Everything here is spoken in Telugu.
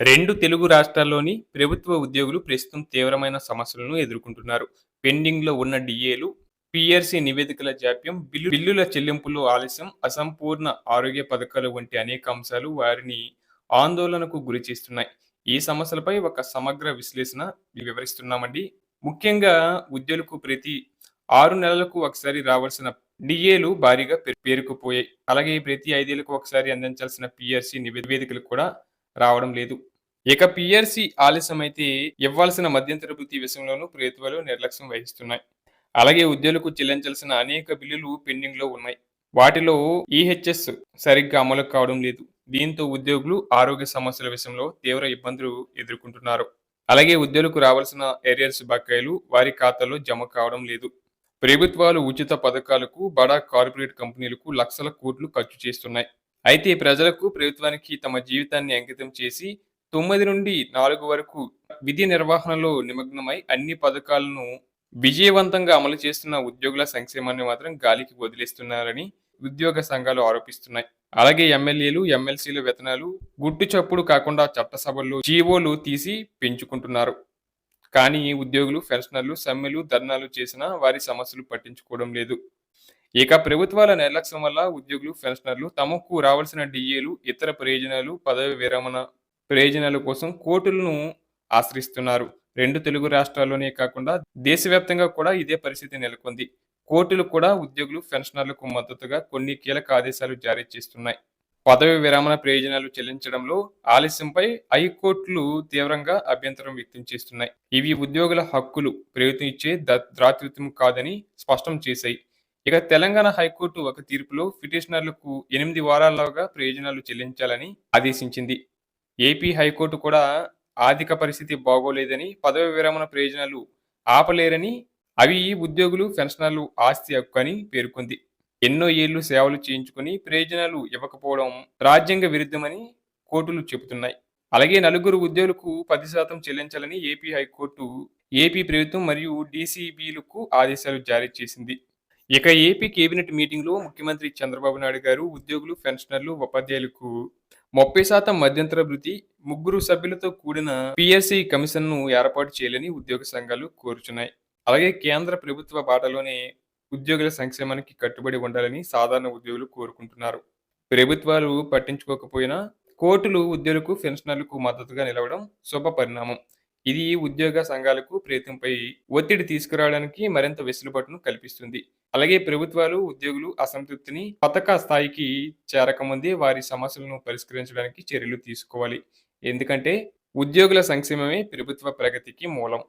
రెండు తెలుగు రాష్ట్రాల్లోని ప్రభుత్వ ఉద్యోగులు ప్రస్తుతం తీవ్రమైన సమస్యలను ఎదుర్కొంటున్నారు. పెండింగ్లో ఉన్న డిఏలు పిఆర్సీ నివేదికల జాప్యం బిల్లు బిల్లుల చెల్లింపులు ఆలస్యం అసంపూర్ణ ఆరోగ్య పథకాలు వంటి అనేక అంశాలు వారిని ఆందోళనకు గురి చేస్తున్నాయి. ఈ సమస్యలపై ఒక సమగ్ర విశ్లేషణ వివరిస్తున్నామండి. ముఖ్యంగా ఉద్యోగులకు ప్రతి ఆరు నెలలకు ఒకసారి రావాల్సిన డిఏలు భారీగా పేరుకుపోయాయి. అలాగే ప్రతి ఐదేళ్ళకు ఒకసారి అందించాల్సిన పిఆర్సీ నివేదికలు కూడా రావడం లేదు. ఇక పిఆర్సీ ఆలస్యమైతే ఇవ్వాల్సిన మధ్యంతర వృత్తి విషయంలోనూ ప్రభుత్వాలు నిర్లక్ష్యం వహిస్తున్నాయి. అలాగే ఉద్యోగులకు చెల్లించాల్సిన అనేక బిల్లులు పెండింగ్లో ఉన్నాయి. వాటిలో ఈహెచ్ఎస్ సరిగ్గా అమలు కావడం లేదు. దీంతో ఉద్యోగులు ఆరోగ్య సమస్యల విషయంలో తీవ్ర ఇబ్బందులు ఎదుర్కొంటున్నారు. అలాగే ఉద్యోగులకు రావాల్సిన ఏరియర్స్ బకాయిలు వారి ఖాతాలో జమ కావడం లేదు. ప్రభుత్వాలు ఉచిత పథకాలకు బడా కార్పొరేట్ కంపెనీలకు లక్షల కోట్లు ఖర్చు చేస్తున్నాయి. అయితే ప్రజలకు ప్రభుత్వానికి తమ జీవితాన్ని అంకితం చేసి తొమ్మిది నుండి నాలుగు వరకు విధి నిర్వహణలో నిమగ్నమై అన్ని పథకాలను విజయవంతంగా అమలు చేస్తున్న ఉద్యోగుల సంక్షేమాన్ని మాత్రం గాలికి వదిలేస్తున్నారని ఉద్యోగ సంఘాలు ఆరోపిస్తున్నాయి. అలాగే ఎమ్మెల్యేలు ఎమ్మెల్సీల వేతనాలు గుట్టు చప్పుడు కాకుండా చట్టసభల్లో జీవోలు తీసి పెంచుకుంటున్నారు. కానీ ఉద్యోగులు పెన్షనర్లు సమ్మెలు ధర్నాలు చేసినా వారి సమస్యలు పట్టించుకోవడం లేదు. ఇక ప్రభుత్వాల నిర్లక్ష్యం వల్ల ఉద్యోగులు పెన్షనర్లు తమకు రావాల్సిన డిఏలు ఇతర ప్రయోజనాలు పదవి విరమణ ప్రయోజనాల కోసం కోర్టులను ఆశ్రయిస్తున్నారు. రెండు తెలుగు రాష్ట్రాల్లోనే కాకుండా దేశవ్యాప్తంగా కూడా ఇదే పరిస్థితి నెలకొంది. కోర్టులు కూడా ఉద్యోగులు పెన్షనర్లకు మద్దతుగా కొన్ని కీలక ఆదేశాలు జారీ చేస్తున్నాయి. పదవి విరమణ ప్రయోజనాలు చెల్లించడంలో ఆలస్యంపై హైకోర్టులు తీవ్రంగా అభ్యంతరం వ్యక్తం చేస్తున్నాయి. ఇవి ఉద్యోగుల హక్కులు ప్రభుత్వం ఇచ్చే ద- ద్రాతృత్వం కాదని స్పష్టం చేశాయి. ఇక తెలంగాణ హైకోర్టు ఒక తీర్పులో పిటిషనర్లకు ఎనిమిది వారాల్లోగా ప్రయోజనాలు చెల్లించాలని ఆదేశించింది. ఏపీ హైకోర్టు కూడా ఆర్థిక పరిస్థితి బాగోలేదని పదవి విరమణ ప్రయోజనాలు ఆపలేరని అవి ఉద్యోగులు పెన్షనర్లు ఆస్తి హక్కు అని పేర్కొంది. ఎన్నో ఏళ్ళు సేవలు చేయించుకుని ప్రయోజనాలు ఇవ్వకపోవడం రాజ్యాంగ విరుద్ధమని కోర్టులు చెబుతున్నాయి. అలాగే నలుగురు ఉద్యోగులకు పది శాతం చెల్లించాలని ఏపీ హైకోర్టు ఏపీ ప్రభుత్వం మరియు డీసీబీలకు ఆదేశాలు జారీ చేసింది. ఇక ఏపీ కేబినెట్ మీటింగ్లో ముఖ్యమంత్రి చంద్రబాబు నాయుడు గారు ఉద్యోగులు పెన్షనర్లు ఉపాధ్యాయులకు ముప్పై శాతం మధ్యంతర వృత్తి ముగ్గురు సభ్యులతో కూడిన పిఎస్సి కమిషన్ను ఏర్పాటు చేయాలని ఉద్యోగ సంఘాలు కోరుచున్నాయి. అలాగే కేంద్ర ప్రభుత్వ బాటలోనే ఉద్యోగుల సంక్షేమానికి కట్టుబడి ఉండాలని సాధారణ ఉద్యోగులు కోరుకుంటున్నారు. ప్రభుత్వాలు పట్టించుకోకపోయినా కోర్టులు ఉద్యోగులకు పెన్షనర్లకు మద్దతుగా నిలవడం శుభ పరిణామం. ఇది ఉద్యోగ సంఘాలకు ప్రయత్నంపై ఒత్తిడి తీసుకురావడానికి మరింత వెసులుబాటును కల్పిస్తుంది. అలాగే ప్రభుత్వాలు ఉద్యోగులు అసంతృప్తిని పథక స్థాయికి చేరకముందే వారి సమస్యలను పరిష్కరించడానికి చర్యలు తీసుకోవాలి. ఎందుకంటే ఉద్యోగుల సంక్షేమమే ప్రభుత్వ ప్రగతికి మూలం.